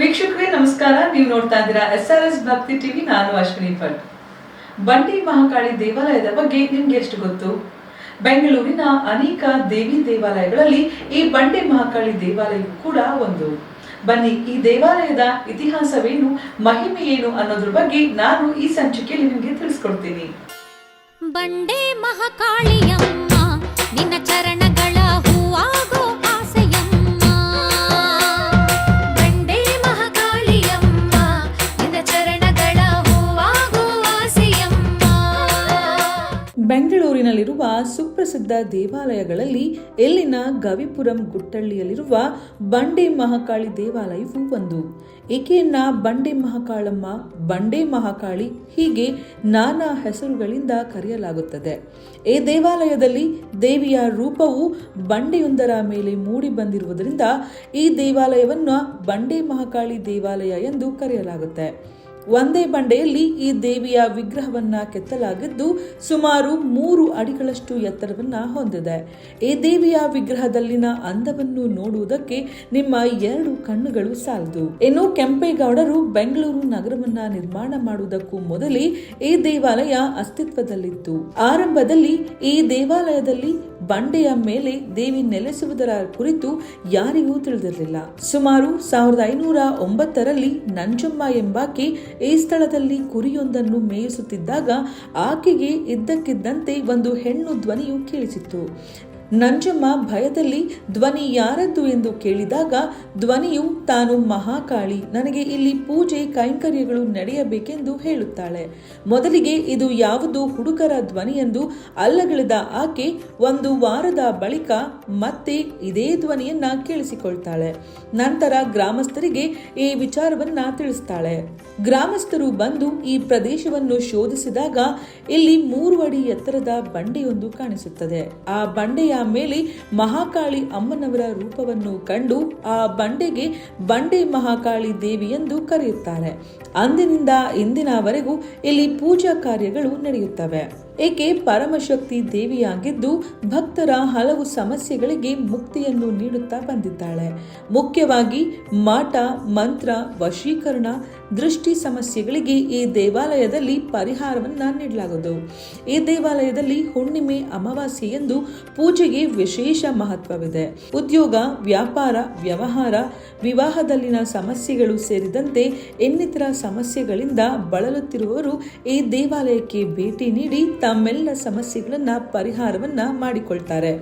ವೀಕ್ಷಕರೇ, ನಮಸ್ಕಾರ. ನೀವು ನೋಡ್ತಾ ಇದ್ದೀರಾ S R S Bhakti TV. ನಾನು ಅಶ್ವಿನಿ ಭಟ್. ಬಂಡಿ ಮಹಾಕಾಳಿ ದೇವಾಲಯದ ಬಗ್ಗೆ ನಿಮ್ಗೆ ಎಷ್ಟು ಗೊತ್ತು? ಬೆಂಗಳೂರಿನ ಅನೇಕ ದೇವಿ ದೇವಾಲಯಗಳಲ್ಲಿ ಈ ಬಂಡಿ ಮಹಾಕಾಳಿ ದೇವಾಲಯ ಕೂಡ ಒಂದು. ಬನ್ನಿ, ಈ ದೇವಾಲಯದ ಇತಿಹಾಸವೇನು, ಮಹಿಮೆ ಏನು ಅನ್ನೋದ್ರ ಬಗ್ಗೆ ನಾನು ಈ ಸಂಚಿಕೆಯಲ್ಲಿ ನಿಮಗೆ ತಿಳಿಸ್ಕೊಡ್ತೀನಿ. ಬಂಡೆ ಮಹಾಕಾಳಿಯಮ್ಮ. ಬೆಂಗಳೂರಿನಲ್ಲಿರುವ ಸುಪ್ರಸಿದ್ಧ ದೇವಾಲಯಗಳಲ್ಲಿ ಇಲ್ಲಿನ ಗವಿಪುರಂ ಗುಟ್ಟಳ್ಳಿಯಲ್ಲಿರುವ ಬಂಡೆ ಮಹಾಕಾಳಿ ದೇವಾಲಯವು ಒಂದು. ಈಕೆಯನ್ನ ಬಂಡೆ ಮಹಾಕಾಳಮ್ಮ, ಬಂಡೆ ಮಹಾಕಾಳಿ ಹೀಗೆ ನಾನಾ ಹೆಸರುಗಳಿಂದ ಕರೆಯಲಾಗುತ್ತದೆ. ಈ ದೇವಾಲಯದಲ್ಲಿ ದೇವಿಯ ರೂಪವು ಬಂಡೆಯೊಂದರ ಮೇಲೆ ಮೂಡಿ ಬಂದಿರುವುದರಿಂದ ಈ ದೇವಾಲಯವನ್ನು ಬಂಡೆ ಮಹಾಕಾಳಿ ದೇವಾಲಯ ಎಂದು ಕರೆಯಲಾಗುತ್ತೆ. ಒಂದೇ ಬಂಡೆಯಲ್ಲಿ ಈ ದೇವಿಯ ವಿಗ್ರಹವನ್ನ ಕೆತ್ತಲಾಗಿದ್ದು ಸುಮಾರು ಮೂರು ಅಡಿಗಳಷ್ಟು ಎತ್ತರವನ್ನ ಹೊಂದಿದೆ. ಈ ದೇವಿಯ ವಿಗ್ರಹದಲ್ಲಿನ ಅಂದವನ್ನು ನೋಡುವುದಕ್ಕೆ ನಿಮ್ಮ ಎರಡು ಕಣ್ಣುಗಳು ಸಾಲದು. ಇನ್ನು ಕೆಂಪೇಗೌಡರು ಬೆಂಗಳೂರು ನಗರವನ್ನ ನಿರ್ಮಾಣ ಮಾಡುವುದಕ್ಕೂ ಮೊದಲೇ ಈ ದೇವಾಲಯ ಅಸ್ತಿತ್ವದಲ್ಲಿತ್ತು. ಆರಂಭದಲ್ಲಿ ಈ ದೇವಾಲಯದಲ್ಲಿ ಬಂಡೆಯ ಮೇಲೆ ದೇವಿ ನೆಲೆಸುವುದರ ಕುರಿತು ಯಾರಿಗೂ ತಿಳಿದಿರಲಿಲ್ಲ. ಸುಮಾರು ಸಾವಿರದ ಐನೂರ ಒಂಬತ್ತರಲ್ಲಿ ನಂಜಮ್ಮ ಎಂಬಾಕೆ ಈ ಸ್ಥಳದಲ್ಲಿ ಕುರಿಯೊಂದನ್ನು ಮೇಯಿಸುತ್ತಿದ್ದಾಗ ಆಕೆಗೆ ಇದ್ದಕ್ಕಿದ್ದಂತೆ ಒಂದು ಹೆಣ್ಣು ಧ್ವನಿಯು ಕೇಳಿಸಿತ್ತು. ನಂಜಮ್ಮ ಭಯದಲ್ಲಿ, ಧ್ವನಿ ಯಾರದ್ದು ಎಂದು ಕೇಳಿದಾಗ, ಧ್ವನಿಯು ತಾನು ಮಹಾಕಾಳಿ, ನನಗೆ ಇಲ್ಲಿ ಪೂಜೆ ಕೈಂಕರ್ಯಗಳು ನಡೆಯಬೇಕೆಂದು ಹೇಳುತ್ತಾಳೆ. ಮೊದಲಿಗೆ ಇದು ಯಾವುದು ಹುಡುಗರ ಧ್ವನಿ ಎಂದು ಅಲ್ಲಗಳಿದ ಆಕೆ ಒಂದು ವಾರದ ಬಳಿಕ ಮತ್ತೆ ಇದೇ ಧ್ವನಿಯನ್ನ ಕೇಳಿಸಿಕೊಳ್ತಾಳೆ. ನಂತರ ಗ್ರಾಮಸ್ಥರಿಗೆ ಈ ವಿಚಾರವನ್ನ ತಿಳಿಸ್ತಾಳೆ. ಗ್ರಾಮಸ್ಥರು ಬಂದು ಈ ಪ್ರದೇಶವನ್ನು ಶೋಧಿಸಿದಾಗ ಇಲ್ಲಿ ಮೂರು ಅಡಿ ಎತ್ತರದ ಬಂಡೆಯೊಂದು ಕಾಣಿಸುತ್ತದೆ. ಆ ಬಂಡೆಯ ಮೇಲೆ ಮಹಾಕಾಳಿ ಅಮ್ಮನವರ ರೂಪವನ್ನು ಕಂಡು ಆ ಬಂಡೆಗೆ ಬಂಡೆ ಮಹಾಕಾಳಿ ದೇವಿ ಎಂದು ಕರೆಯುತ್ತಾರೆ. ಅಂದಿನಿಂದ ಇಂದಿನವರೆಗೂ ಇಲ್ಲಿ ಪೂಜಾ ಕಾರ್ಯಗಳು ನಡೆಯುತ್ತವೆ. ಏಕೆ ಪರಮಶಕ್ತಿ ದೇವಿಯಾಗಿದ್ದು ಭಕ್ತರ ಹಲವು ಸಮಸ್ಯೆಗಳಿಗೆ ಮುಕ್ತಿಯನ್ನು ನೀಡುತ್ತಾ ಬಂದಿದ್ದಾಳೆ. ಮುಖ್ಯವಾಗಿ ಮಾಟ, ಮಂತ್ರ, ವಶೀಕರಣ, ದೃಷ್ಟಿ ಸಮಸ್ಯೆಗಳಿಗೆ ಈ ದೇವಾಲಯದಲ್ಲಿ ಪರಿಹಾರವನ್ನು ನೀಡಲಾಗುವುದು. ಈ ದೇವಾಲಯದಲ್ಲಿ ಹುಣ್ಣಿಮೆ ಅಮಾವಾಸ್ಯೆ ಎಂದು ಪೂಜೆಗೆ ವಿಶೇಷ ಮಹತ್ವವಿದೆ. ಉದ್ಯೋಗ, ವ್ಯಾಪಾರ, ವ್ಯವಹಾರ, ವಿವಾಹದಲ್ಲಿನ ಸಮಸ್ಯೆಗಳು ಸೇರಿದಂತೆ ಇನ್ನಿತರ ಸಮಸ್ಯೆಗಳಿಂದ ಬಳಲುತ್ತಿರುವವರು ಈ ದೇವಾಲಯಕ್ಕೆ ಭೇಟಿ ನೀಡಿ ತಮ್ಮೆಲ್ಲ ಸಮಸ್ಯೆಗಳನ್ನ ಪರಿಹಾರವನ್ನ ಮಾಡಿಕೊಳ್ತಾರೆ.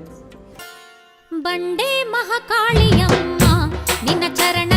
ಬಂಡೆ ಮಹಾಕಾಳಿಯಮ್ಮ ನಿನ್ನ ಚರಣ